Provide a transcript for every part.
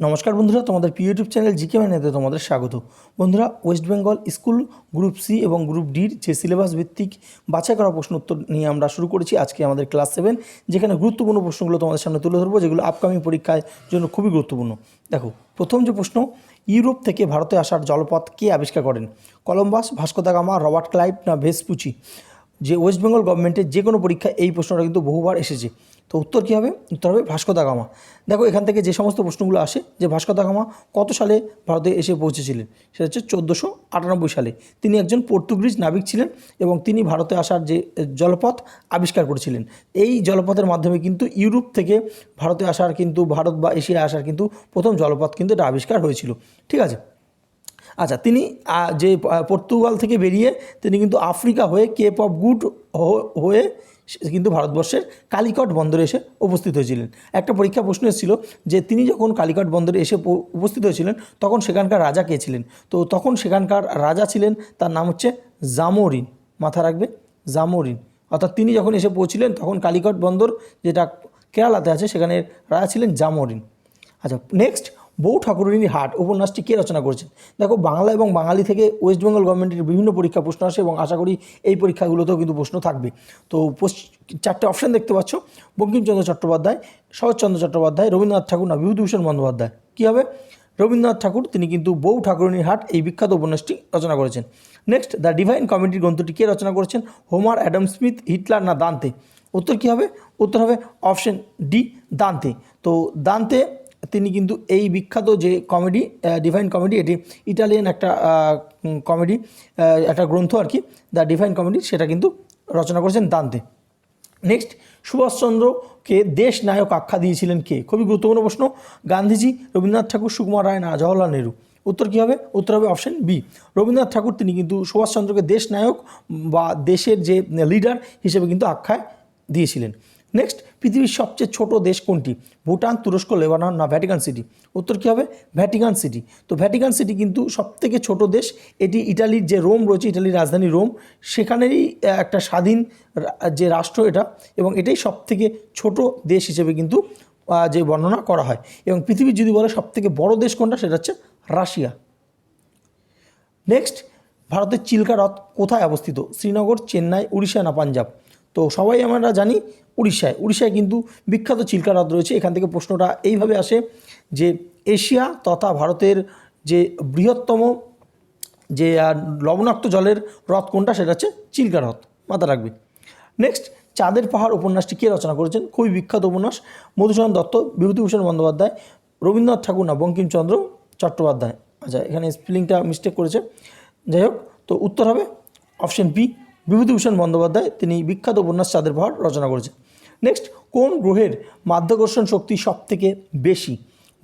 নমস্কার বন্ধুরা, তোমাদের প্রিয় ইউটিউব চ্যানেল জিকে ম্যানেতে তোমাদের স্বাগত। বন্ধুরা, West Bengal school group C এবং গ্রুপ ডির যে সিলেবাস ভিত্তিক বাছাই করা প্রশ্ন উত্তর নিয়ে আমরা শুরু করেছি আজকে আমাদের ক্লাস সেভেন, যেখানে গুরুত্বপূর্ণ প্রশ্নগুলো তোমাদের সামনে তুলে ধরবো, যেগুলো আপকামিং পরীক্ষার জন্য খুবই গুরুত্বপূর্ণ। দেখো, প্রথম যে প্রশ্ন, ইউরোপ থেকে ভারতে আসার জলপথ কে আবিষ্কার করেন? Columbus, Vasco da Gama, Robert Clive না ভেসপুচি? যে ওয়েস্ট বেঙ্গল গভর্নমেন্টের যে কোনো পরীক্ষা এই প্রশ্নটা কিন্তু বহুবার এসেছে। তো উত্তর কী হবে? উত্তর হবে ভাস্কো দা গামা। দেখো, এখান থেকে যে সমস্ত প্রশ্নগুলো আসে, যে ভাস্কো দা গামা কত সালে ভারতে এসে পৌঁছেছিলেন? সেটা হচ্ছে চোদ্দোশো আটানব্বই সালে। তিনি একজন পর্তুগিজ নাবিক ছিলেন এবং তিনি ভারতে আসার যে জলপথ আবিষ্কার করেছিলেন। এই জলপথের মাধ্যমে কিন্তু ইউরোপ থেকে ভারতে আসার কিন্তু, ভারত বা এশিয়ায় আসার কিন্তু প্রথম জলপথ কিন্তু এটা আবিষ্কার হয়েছিল। ঠিক আছে? আচ্ছা তিনি যে পর্তুগাল থেকে বেরিয়ে তিনি কিন্তু আফ্রিকা হয়ে কেপ অফ গুড হয়ে কিন্তু ভারতবর্ষের কালিকট বন্দরে এসে উপস্থিত হয়েছিলেন। একটা পরীক্ষা প্রশ্ন এসেছিল যে তিনি যখন কালিকট বন্দরে এসে উপস্থিত হয়েছিলেন, তখন সেখানকার রাজা কে ছিলেন? তো তখন সেখানকার রাজা ছিলেন, তার নাম হচ্ছে জামোরিন মাথা রাখবে, জামোরিন। অর্থাৎ তিনি যখন এসে পৌঁছিলেন, তখন কালিকট বন্দর যেটা কেরালাতে আছে সেখানে রাজা ছিলেন জামোরিন। আচ্ছা নেক্সট বউ ঠাকুরিনীর হাট উপন্যাসটি কে রচনা করেছেন? দেখো, বাংলা এবং বাঙালি থেকে ওয়েস্ট বেঙ্গল গভর্নমেন্টের বিভিন্ন পরীক্ষা প্রশ্ন আসে এবং আশা করি এই পরীক্ষাগুলোতেও কিন্তু প্রশ্ন থাকবে। তো চারটে অপশন দেখতে পাচ্ছ। বঙ্কিমচন্দ্র চট্টোপাধ্যায়, শরৎচন্দ্র চট্টোপাধ্যায়, রবীন্দ্রনাথ ঠাকুর, না, বিভূতিভূষণ বন্দ্যোপাধ্যায়। কী হবে? রবীন্দ্রনাথ ঠাকুর, তিনি কিন্তু বউ ঠাকুরিনীর হাট এই বিখ্যাত উপন্যাসটি রচনা করেছেন। নেক্সট দ্য ডিভাইন কমিটির গ্রন্থটি কে রচনা করেছেন? হোমার অ্যাডাম স্মিথ, হিটলার, না, দান্তে? উত্তর কী হবে? উত্তর হবে অপশন ডি দান্তে। তো দান্তে তিনি কিন্তু এই বিখ্যাত যে কমেডি ডিভাইন কমেডি এটি ইটালিয়ান একটা কমেডি একটা গ্রন্থ আর কি, দ্য ডিভাইন কমেডি সেটা কিন্তু রচনা করেছেন দান্তে। নেক্সট সুভাষচন্দ্রকে দেশ নায়ক আখ্যা দিয়েছিলেন কে? খুবই গুরুত্বপূর্ণ প্রশ্ন। গান্ধীজি, রবীন্দ্রনাথ ঠাকুর, সুকুমার রায়, না জওয়াহরলাল নেহরু। উত্তর কী হবে? উত্তর হবে অপশন বি রবীন্দ্রনাথ ঠাকুর, তিনি কিন্তু সুভাষচন্দ্রকে দেশ নায়ক বা দেশের যে লিডার হিসেবে কিন্তু আখ্যায় দিয়েছিলেন। নেক্সট পৃথিবীর সবচেয়ে ছোট দেশ কোনটি? ভুটান, তুরস্ক, লেবানন না ভ্যাটিকান সিটি উত্তর কী হবে? ভ্যাটিকান সিটি তো ভ্যাটিকান সিটি কিন্তু সবথেকে ছোট দেশ। এটি ইটালির যে রোম রয়েছে, ইটালির রাজধানী রোম, সেখানেরই একটা স্বাধীন যে রাষ্ট্র এটা এবং এটাই সবথেকে ছোট দেশ হিসেবে কিন্তু যে বর্ণনা করা হয়। এবং পৃথিবীর যদি বলে সবথেকে বড় দেশ কোনটা, সেটা হচ্ছে রাশিয়া। নেক্সট ভারতের চিল্কা হ্রদ কোথায় অবস্থিত? শ্রীনগর, চেন্নাই, উড়িষ্যা না পাঞ্জাব? তো সবাই আমরা জানি উড়িষ্যায়। উড়িষ্যায় কিন্তু বিখ্যাত চিল্কা হ্রদ রয়েছে। এখান থেকে প্রশ্নটা এইভাবে আসে যে এশিয়া তথা ভারতের যে বৃহত্তম যে লবণাক্ত জলের হ্রদ কোনটা সেটা হচ্ছে চিল্কা হ্রদ মাথা রাখবে। নেক্সট চাঁদের পাহাড় উপন্যাসটি কে রচনা করেছেন? খুবই বিখ্যাত উপন্যাস। মধুসূদন দত্ত, বিভূতিভূষণ বন্দ্যোপাধ্যায়, রবীন্দ্রনাথ ঠাকুর না, বঙ্কিমচন্দ্র চট্টোপাধ্যায়। আচ্ছা এখানে স্পেলিংটা মিস্টেক করেছে। যাই হোক, তো উত্তর হবে অপশন বি বিভূতিভূষণ বন্দ্যোপাধ্যায় তিনি বিখ্যাত উপন্যাস চাঁদের পাহাড় রচনা করেছেন। নেক্সট কোন গ্রহের মাধ্যাকর্ষণ শক্তি সবথেকে বেশি?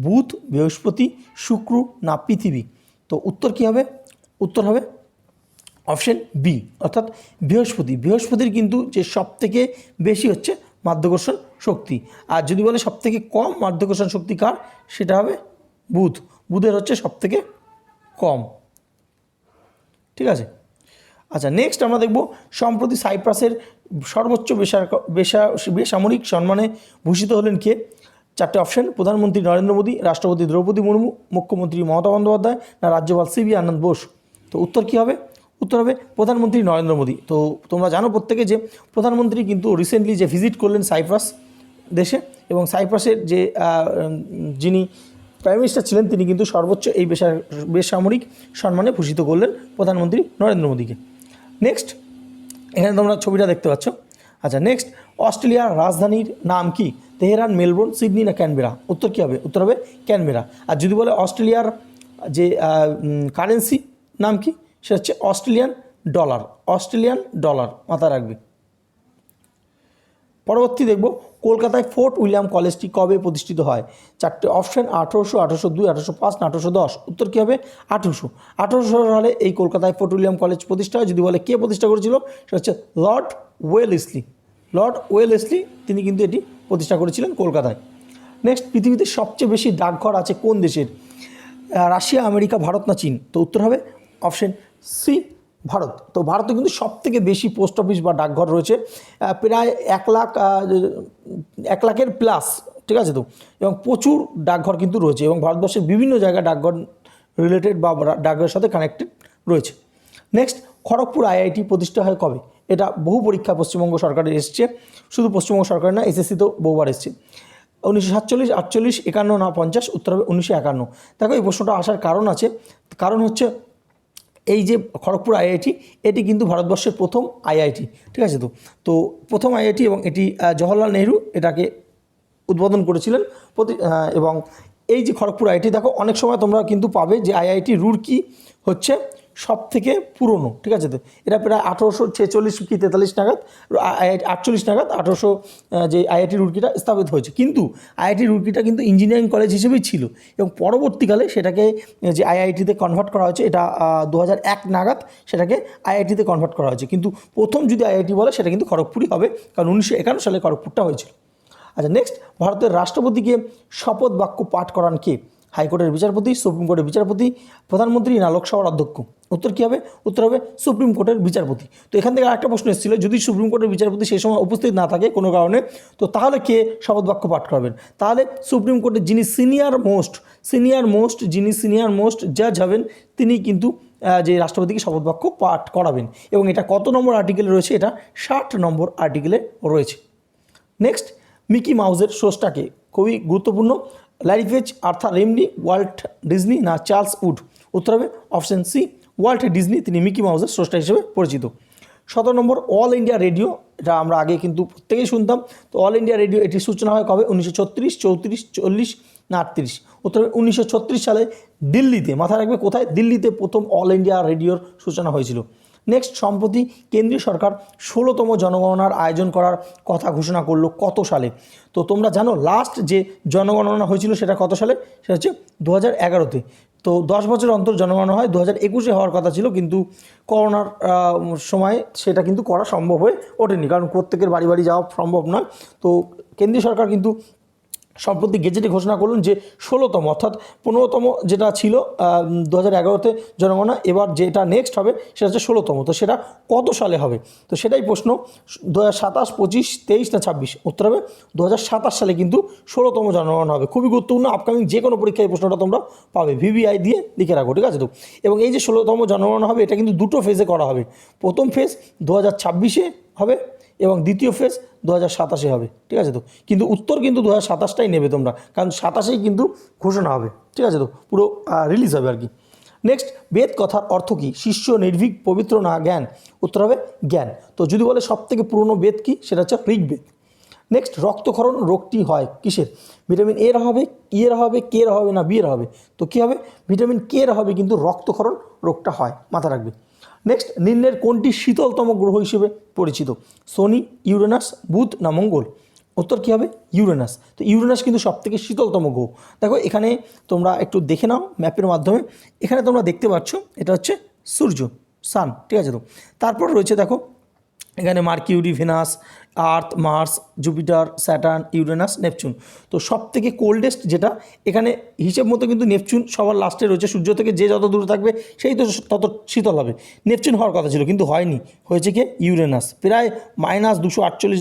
বুধ, বৃহস্পতি, শুক্র না পৃথিবী? তো উত্তর কী হবে? উত্তর হবে অপশন বি অর্থাৎ বৃহস্পতি। বৃহস্পতির কিন্তু যে সব থেকে বেশি হচ্ছে মাধ্যাকর্ষণ শক্তি। আর যদি বলে সব থেকে কম মাধ্যাকর্ষণ শক্তি কার? সেটা হবে বুধ। বুধের হচ্ছে সব থেকে কম। ঠিক আছে? আচ্ছা নেক্সট আমরা দেখব সম্প্রতি সাইপ্রাসের সর্বোচ্চ বেসরক- বেসা বেসামরিক সম্মানে ভূষিত হলেন কে? চারটে অপশন প্রধানমন্ত্রী নরেন্দ্র মোদী, রাষ্ট্রপতি দ্রৌপদী মুর্মু, মুখ্যমন্ত্রী মমতা বন্দ্যোপাধ্যায়, না রাজ্যপাল সিবি আনন্দ বোস। তো উত্তর কী হবে? উত্তর হবে প্রধানমন্ত্রী নরেন্দ্র মোদী। তো তোমরা জানো প্রত্যেকে যে প্রধানমন্ত্রী কিন্তু রিসেন্টলি যে ভিজিট করলেন সাইপ্রাস দেশে এবং সাইপ্রাসের যে যিনি প্রাইম মিনিস্টার ছিলেন, তিনি কিন্তু সর্বোচ্চ এই বেসা বেসামরিক সম্মানে ভূষিত করলেন প্রধানমন্ত্রী নরেন্দ্র মোদীকে। নেক্সট এখানে তোমরা ছবিটা দেখতে পাচ্ছ। আচ্ছা নেক্সট অস্ট্রেলিয়ার রাজধানীর নাম কি? তেহরান, মেলবোর্ন, সিডনি না ক্যানবেরা? উত্তর কী হবে? উত্তর হবে ক্যানবেরা। আর যদি বলে অস্ট্রেলিয়ার যে কারেন্সি নাম কি? সেটা হচ্ছে অস্ট্রেলিয়ান ডলার। অস্ট্রেলিয়ান ডলার মাথায় রাখবে। পরবর্তী দেখব কলকাতায় ফোর্ট উইলিয়াম কলেজটি কবে প্রতিষ্ঠিত হয়। চারটে অপশন, আঠেরোশো আঠেরোশো দুই, আঠেরোশো পাঁচ না আঠেরোশো দশ। উত্তর কী হবে? আঠেরোশো। আঠেরোশো সালে এই কলকাতায় ফোর্ট উইলিয়াম কলেজ প্রতিষ্ঠা হয়। যদি বলে কে প্রতিষ্ঠা করেছিল? সেটা হচ্ছে লর্ড ওয়েলেসলি। লর্ড ওয়েলেসলি তিনি কিন্তু এটি প্রতিষ্ঠা করেছিলেন কলকাতায়। নেক্সট, পৃথিবীতে সবচেয়ে বেশি ডাকঘর আছে কোন দেশের? রাশিয়া, আমেরিকা, ভারত না চীন? তো উত্তর হবে অপশন সি ভারত। তো ভারতে কিন্তু সব থেকে বেশি পোস্ট অফিস বা ডাকঘর রয়েছে প্রায় এক লাখ এক লাখের প্লাস ঠিক আছে তো? এবং প্রচুর ডাকঘর কিন্তু রয়েছে এবং ভারতবর্ষের বিভিন্ন জায়গায় ডাকঘর রিলেটেড বা ডাকঘরের সাথে কানেক্টেড রয়েছে। নেক্সট খড়গপুর আইআইটি প্রতিষ্ঠা হয় কবে? এটা বহু পরীক্ষা পশ্চিমবঙ্গ সরকারের এসছে। শুধু পশ্চিমবঙ্গ সরকারের না এসএসসি তো বহুবার এসছে। উনিশশো সাতচল্লিশ, আটচল্লিশ, একান্ন না পঞ্চাশ উত্তর হবে উনিশশো একান্ন। দেখো, এই প্রশ্নটা আসার কারণ আছে। কারণ হচ্ছে এই যে খড়গপুর আইআইটি, এটি কিন্তু ভারতবর্ষের প্রথম আইআইটি, ঠিক আছে তো? তো প্রথম আইআইটি এবং এটি জওহরলাল নেহরু এটাকে উদ্বোধন করেছিলেন প্রতি এবং এই যে খড়গপুর আইআইটি, দেখো অনেক সময় তোমরা কিন্তু পাবে যে আইআইটি রুড়কি হচ্ছে। সব থেকে পুরনো, ঠিক আছে তো? এটা প্রায় আঠেরোশো ছেচল্লিশ কি তেতাল্লিশ নাগাদ আটচল্লিশ নাগাদ আঠেরোশো যে আইআইটি রুড়কিটা স্থাপিত হয়েছে। কিন্তু আইআইটি রুড়কিটা কিন্তু ইঞ্জিনিয়ারিং কলেজ হিসেবেই ছিল এবং পরবর্তীকালে সেটাকে, যে আইআইটিতে কনভার্ট করা হয়েছে, এটা দু এক নাগাদ সেটাকে আইআইটিতে কনভার্ট করা হয়েছে। কিন্তু প্রথম যদি আইআইটি বলে, সেটা কিন্তু খড়গপুরই হবে, কারণ উনিশশো একান্ন সালে খড়গপুরটা হয়েছিল। আচ্ছা নেক্সট ভারতের রাষ্ট্রপতিকে শপথ বাক্য পাঠ করান কে? হাইকোর্টের বিচারপতি, সুপ্রিম কোর্টের বিচারপতি, প্রধানমন্ত্রী না লোকসভার অধ্যক্ষ। উত্তর কী হবে? উত্তর হবে সুপ্রিম কোর্টের বিচারপতি। তো এখান থেকে আরেকটা প্রশ্ন এসেছিল, যদি সুপ্রিম কোর্টের বিচারপতি সেই সময় উপস্থিত না থাকে কোনো কারণে, তো তাহলে কে শপথ বাক্য পাঠ করবেন? তাহলে সুপ্রিম কোর্টের যিনি সিনিয়র মোস্ট সিনিয়র মোস্ট, যিনি সিনিয়র মোস্ট জাজ হবেন, তিনি কিন্তু যে রাষ্ট্রপতিকে শপথ বাক্য পাঠ করাবেন। এবং এটা কত নম্বর আর্টিকেলে রয়েছে? এটা ষাট নম্বর আর্টিকেলে রয়েছে। নেক্সট, মিকি মাউসের সোর্সটাকে খুবই গুরুত্বপূর্ণ ল্যারিফেজ আর্থার রেমনি ওয়াল্ট ডিজনি না চার্লস উড উত্তর হবে অপশন সি ওয়াল্ট ডিজনি তিনি মিকি মাউসের স্রষ্টা হিসেবে পরিচিত। সতেরো নম্বর অল ইন্ডিয়া রেডিও এটা আমরা আগে কিন্তু প্রত্যেকেই শুনতাম। তো অল ইন্ডিয়া রেডিও এটির সূচনা হয় কবে? উনিশশো ছত্রিশ, চৌত্রিশ, চল্লিশ না আটত্রিশ? উত্তর উনিশশো ছত্রিশ সালে দিল্লিতে। মাথায় রাখবে কোথায়? দিল্লিতে প্রথম অল ইন্ডিয়া রেডিওর সূচনা হয়েছিল। নেক্সট সম্প্রতি কেন্দ্রীয় সরকার ষোলোতম জনগণনার আয়োজন করার কথা ঘোষণা করল কত সালে? তো তোমরা জানো লাস্ট যে জনগণনা হয়েছিল সেটা কত সালে? সেটা হচ্ছে দু হাজার এগারোতে। তো দশ বছর অন্তর জনগণনা হয় দু হাজার একুশে হওয়ার কথা ছিল, কিন্তু করোনার সময় সেটা কিন্তু করা সম্ভব হয়ে ওঠেনি। কারণ প্রত্যেকের বাড়ি বাড়ি যাওয়া সম্ভব নয়। তো কেন্দ্রীয় সরকার কিন্তু সম্প্রতি গেজেটে ঘোষণা করলেন যে ষোলোতম, অর্থাৎ পনেরোতম যেটা ছিল দু হাজার এগারোতে জনগণনা, এবার যেটা নেক্সট হবে সেটা হচ্ছে ষোলোতম। তো সেটা কত সালে হবে? তো সেটাই প্রশ্ন, দু হাজার সাতাশ, পঁচিশ, তেইশ না ছাব্বিশ? উত্তর হবে, দু হাজার সাতাশ সালে কিন্তু ষোলোতম জনগণনা হবে। খুবই গুরুত্বপূর্ণ আপকামিং যে কোনো পরীক্ষায় এই প্রশ্নটা তোমরা পাবে। ভিভিআই দিয়ে লিখে রাখো, ঠিক আছে তো? এবং এই যে ষোলোতম জনগণনা হবে, এটা কিন্তু দুটো ফেজে করা হবে। প্রথম ফেজ দু হাজার ছাব্বিশে হবে এবং দ্বিতীয় ফেজ দু হাজার সাতাশে হবে, ঠিক আছে তো? কিন্তু উত্তর কিন্তু দু হাজার সাতাশটাই নেবে তোমরা, কারণ সাতাশেই কিন্তু ঘোষণা হবে, ঠিক আছে তো? পুরো রিলিজ হবে আর কি। নেক্সট বেদ কথার অর্থ কী? শিষ্য, নির্ভীক, পবিত্র না জ্ঞান? উত্তর হবে জ্ঞান। তো যদি বলে সব থেকে পুরনো বেদ কী? সেটা হচ্ছে ঋগ্বেদ। নেক্সট রক্তক্ষরণ রোগটি হয় কিসের? ভিটামিন এর হবে ই এর হবে কে এর হবে না বি এর হবে? তো কী হবে? ভিটামিন কে এর হবে, কিন্তু রক্তক্ষরণ রোগটা হয় মাথা রাখবে। নেক্সট নিম্নের কোনটি শীতলতম গ্রহ হিসেবে পরিচিত? শনি, ইউরেনাস, বুধ না মঙ্গল? উত্তর কী হবে? ইউরেনাস। তো ইউরেনাস কিন্তু সব থেকে শীতলতম গ্রহ। দেখো, এখানে তোমরা একটু দেখে নাও ম্যাপের মাধ্যমে। এখানে তোমরা দেখতে পাচ্ছ, এটা হচ্ছে সূর্য সান ঠিক আছে তো? তারপর রয়েছে দেখো, এখানে Mercury, Venus Earth, Mars, Jupiter, Saturn, Uranus, Neptune. তো সব থেকে কোল্ডেস্ট যেটা, এখানে হিসেব মতো কিন্তু নেপচুন সবার লাস্টে রয়েছে। সূর্য থেকে যে যত দূরে থাকবে, সেই তো তত শীতল হবে। নেপচুন হওয়ার কথা ছিল, কিন্তু হয়নি। হয়েছে কি? ইউরেনাস। প্রায় মাইনাস দুশো আটচল্লিশ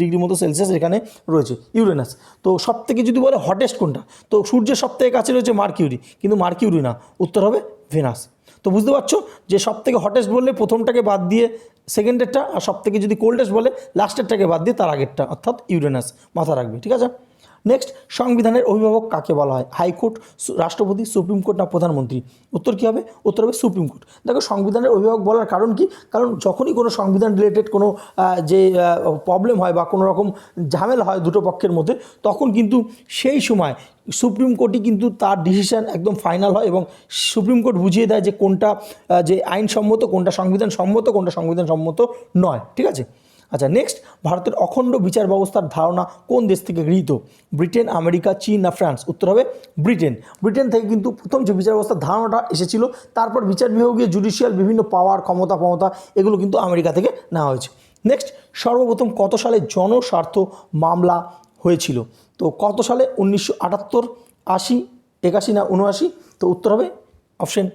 ডিগ্রি মতো সেলসিয়াস এখানে রয়েছে, ইউরেনাস। তো সব থেকে যদি বলে হটেস্ট কোনটা? তো সূর্যের সব থেকে কাছে রয়েছে মার্কিউরি, কিন্তু মার্কিউরি না। উত্তর হবে ভেনাস। তো বুঝতে পারছ যে সব থেকে হটেস্ট বললে প্রথমটাকে বাদ দিয়ে সেকেন্ডেরটা আর সব থেকে যদি কোল্ডেস্ট বলে লাস্টেরটাকে বাদ দিয়ে তার আগেরটা, অর্থাৎ ইউরেনাস মাথা রাখবে, ঠিক আছে? নেক্সট সংবিধানের অভিভাবক কাকে বলা হয়? হাইকোর্ট রাষ্ট্রপতি, সুপ্রিম কোর্ট না প্রধানমন্ত্রী? উত্তর কী হবে? উত্তর হবে সুপ্রিম কোর্ট। দেখো, সংবিধানের অভিভাবক বলার কারণ কি? কারণ যখনই কোনো সংবিধান রিলেটেড কোনো যে প্রবলেম হয় বা কোনো রকম ঝামেলা হয় দুটো পক্ষের মধ্যে, তখন কিন্তু সেই সময় সুপ্রিম কোর্টই কিন্তু তার ডিসিশন একদম ফাইনাল হয় এবং সুপ্রিম কোর্ট বুঝিয়ে দেয় যে কোনটা যে আইনসম্মত, কোনটা সংবিধান সম্মত কোনটা সংবিধান সম্মত নয়। ঠিক আছে? আচ্ছা নেক্সট ভারতের অখণ্ড বিচার ব্যবস্থার ধারণা কোন দেশ থেকে গৃহীত? ব্রিটেন, আমেরিকা, চীন না ফ্রান্স? উত্তর হবে ব্রিটেন। ব্রিটেন থেকে কিন্তু প্রথম যে বিচার ব্যবস্থার ধারণাটা এসেছিল, তারপর বিচার বিভাগীয় জুডিশিয়াল বিভিন্ন পাওয়ার ক্ষমতা ক্ষমতা এগুলো কিন্তু আমেরিকা থেকে নেওয়া হয়েছে। নেক্সট সর্বপ্রথম কত সালে জনস্বার্থ মামলা হয়েছিল? তো কত সালে? উনিশশো আটাত্তর, আশি, একাশি না উনআশি? তো উত্তর হবে অপশন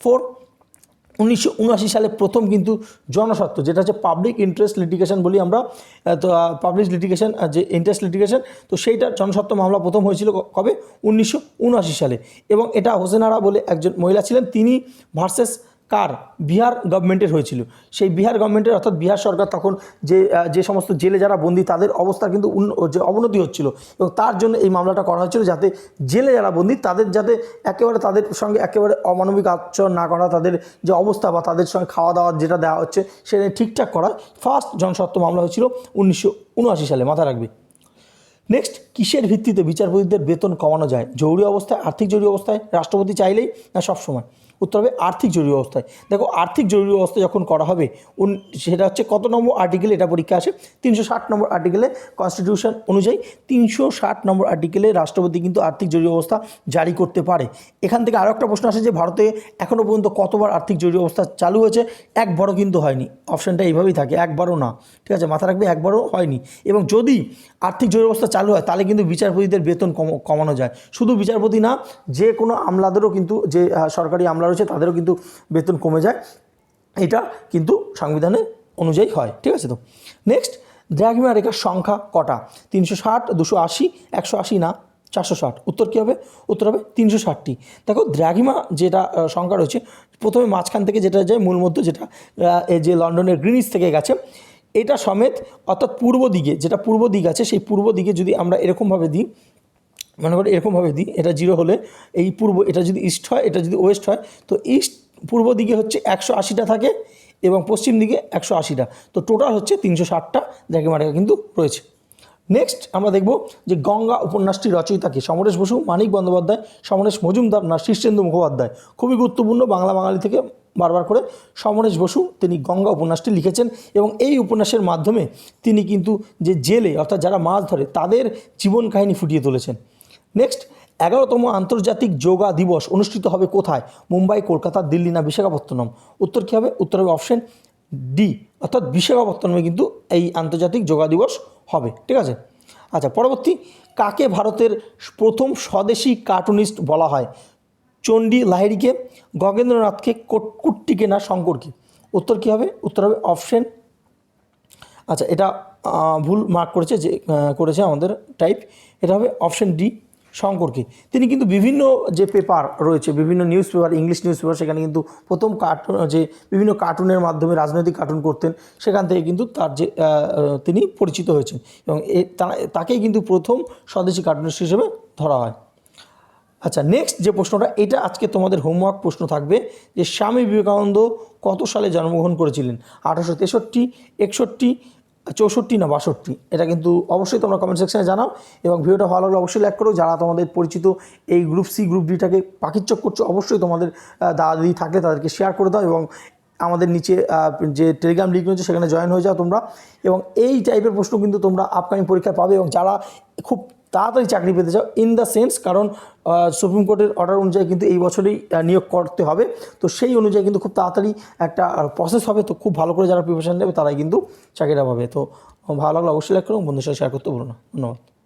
ফোর উনিশশো উনআশি সালে প্রথম কিন্তু জনস্বার্থ, যেটা হচ্ছে পাবলিক ইন্টারেস্ট লিটিগেশন বলি আমরা তো পাবলিক লিটিগেশন যে ইন্টারেস্ট লিটিগেশন তো সেইটা জনস্বার্থ মামলা প্রথম হয়েছিল কবে? উনিশশো উনআশি সালে। এবং এটা হোসেনারা বলে একজন মহিলা ছিলেন, তিনি ভার্সেস কার? বিহার গভর্নমেন্টের হয়েছিল। সেই বিহার গভর্নমেন্টের অর্থাৎ বিহার সরকার তখন যে যে সমস্ত জেলে যারা বন্দী, তাদের অবস্থা কিন্তু যে অবনতি হচ্ছিল। এবং তার জন্য এই মামলাটা করা হয়েছিল যাতে জেলে যারা বন্দী, তাদের যাতে একেবারে তাদের সঙ্গে একেবারে অমানবিক আচরণ না করা, তাদের যে অবস্থা বা তাদের সঙ্গে খাওয়া দাওয়া যেটা দেওয়া হচ্ছে, সেটা ঠিকঠাক করা। ফার্স্ট জনস্বার্থ মামলা হয়েছিল উনিশশো উনআশি সালে মাথা রাখবে। নেক্সট কিসের ভিত্তিতে বিচারপতিদের বেতন কমানো যায়? জরুরি অবস্থায়, আর্থিক জরুরি অবস্থায়? রাষ্ট্রপতি চাইলেই না সবসময়? উত্তর হবে আর্থিক জরুরি অবস্থায়। দেখো, আর্থিক জরুরি অবস্থা যখন করা হবে সেটা হচ্ছে কত নম্বর আর্টিকেলে এটা পরীক্ষা আসে? তিনশো ষাট নম্বর আর্টিকেলে কনস্টিটিউশন অনুযায়ী তিনশো ষাট নম্বর আর্টিকেলে রাষ্ট্রপতি কিন্তু আর্থিক জরুরি অবস্থা জারি করতে পারে। এখান থেকে আরও একটা প্রশ্ন আসে যে, ভারতে এখনও পর্যন্ত কতবার আর্থিক জরুরি অবস্থা চালু হয়েছে? একবারও কিন্তু হয়নি। অপশানটা এইভাবেই থাকে, একবারও না। ঠিক আছে মাথা রাখবে, একবারও হয়নি। এবং যদি আর্থিক জরুরি অবস্থা চালু হয়, তাহলে কিন্তু বিচারপতিদের বেতন কমানো যায়। শুধু বিচারপতি না, যে কোনো আমলাদেরও কিন্তু, যে সরকারি আমলা রয়েছে, তাদেরও কিন্তু বেতন কমে যায়। এটা কিন্তু সংবিধানে অনুযায়ী হয়, ঠিক আছে তো? নেক্সট দ্রাঘিমা রেখার সংখ্যা কটা? তিনশো ষাট, দুশো আশি, একশো আশি না, চারশো ষাট? উত্তর কী হবে? উত্তর হবে তিনশো ষাটটি। দেখো দ্রাঘিমা যেটা সংখ্যা রয়েছে, প্রথমে মাঝখান থেকে যেটা যায়, মূল মধ্য যেটা এই যে লন্ডনের গ্রিনিজ থেকে গেছে, এটা সমেত অর্থাৎ পূর্ব দিকে, যেটা পূর্ব দিক আছে, সেই পূর্ব দিকে যদি আমরা এরকমভাবে দিই মনে করি এরকমভাবে দিই, এটা জিরো হলে এই পূর্ব, এটা যদি ইস্ট হয়, এটা যদি ওয়েস্ট হয়, তো ইস্ট পূর্ব দিকে হচ্ছে একশো আশিটা থাকে এবং পশ্চিম দিকে একশো আশিটা। তো টোটাল হচ্ছে তিনশো ষাটটা জায়গা মার্কা কিন্তু রয়েছে। নেক্সট আমরা দেখব যে গঙ্গা উপন্যাসটি রচয়িতাকে সমরেশ বসু, মানিক বন্দ্যোপাধ্যায়, সমরেশ মজুমদার না শীর্ষেন্দু মুখোপাধ্যায়? খুবই গুরুত্বপূর্ণ বাংলা বাঙালি থেকে বারবার করে সমরেশ বসু তিনি গঙ্গা উপন্যাসটি লিখেছেন এবং এই উপন্যাসের মাধ্যমে তিনি কিন্তু যে জেলে অর্থাৎ যারা মাছ ধরে তাদের জীবন কাহিনী ফুটিয়ে তুলেছেন। নেক্সট এগারোতম আন্তর্জাতিক যোগা দিবস অনুষ্ঠিত হবে কোথায়? মুম্বাই, কলকাতা, দিল্লি না বিশাখাপত্তনম? উত্তর কী হবে? উত্তর হবে অপশন ডি অর্থাৎ বিশাখাপত্তনমে কিন্তু এই আন্তর্জাতিক যোগা দিবস হবে। ঠিক আছে? আচ্ছা পরবর্তী, কাকে ভারতের প্রথম স্বদেশী কার্টুনিস্ট বলা হয়? চণ্ডী লাহিড়িকে, গগেন্দ্রনাথকে, কোট- কুট্টিকে না শঙ্করকে? উত্তর কী হবে? উত্তর হবে অপশন আচ্ছা এটা ভুল মার্ক করেছে যে করেছে আমাদের টাইপ এটা হবে অপশন ডি শঙ্করকে তিনি কিন্তু বিভিন্ন যে পেপার রয়েছে, বিভিন্ন news paper English news paper সেখানে কিন্তু প্রথম কার্টুন যে বিভিন্ন কার্টুনের মাধ্যমে রাজনৈতিক কার্টুন করতেন, সেখান থেকে কিন্তু তার যে তিনি পরিচিত হয়েছেন এবং তাকেই কিন্তু প্রথম স্বদেশী কার্টুনিস্ট হিসেবে ধরা হয়। আচ্ছা নেক্সট যে প্রশ্নটা, এটা আজকে তোমাদের হোমওয়ার্ক প্রশ্ন থাকবে যে স্বামী বিবেকানন্দ কত সালে জন্মগ্রহণ করেছিলেন? আঠারোশো তেষট্টি, একষট্টি চৌষট্টি না বাষট্টি, এটা কিন্তু অবশ্যই তোমরা কমেন্ট সেকশনে জানাও এবং ভিডিওটা ভালো লাগলে অবশ্যই লাইক করো। যারা তোমাদের পরিচিত এই গ্রুপ সি গ্রুপ ডিটাকে পাখিচ্চক করছ, অবশ্যই তোমাদের দাদি দাদা থাকলে তাদেরকে শেয়ার করে দাও এবং আমাদের নিচে যে টেলিগ্রাম লিঙ্ক রয়েছে সেখানে জয়েন হয়ে যাও তোমরা এবং এই টাইপের প্রশ্ন কিন্তু তোমরা আপকামিং পরীক্ষায় পাবে এবং যারা খুব তাড়াতাড়ি চাকরি পেতে চাও ইন দ্য সেন্স কারণ সুপ্রিম কোর্টের অর্ডার অনুযায়ী কিন্তু এই বছরেই নিয়োগ করতে হবে। তো সেই অনুযায়ী কিন্তু খুব তাড়াতাড়ি একটা প্রসেস হবে। তো খুব ভালো করে যারা প্রিপারেশান নেবে তারাই কিন্তু চাকরিটা পাবে। তো ভালো লাগল অবশ্যই লাইক করুন বন্ধুর সাথে শেয়ার করতে বলো না। ধন্যবাদ।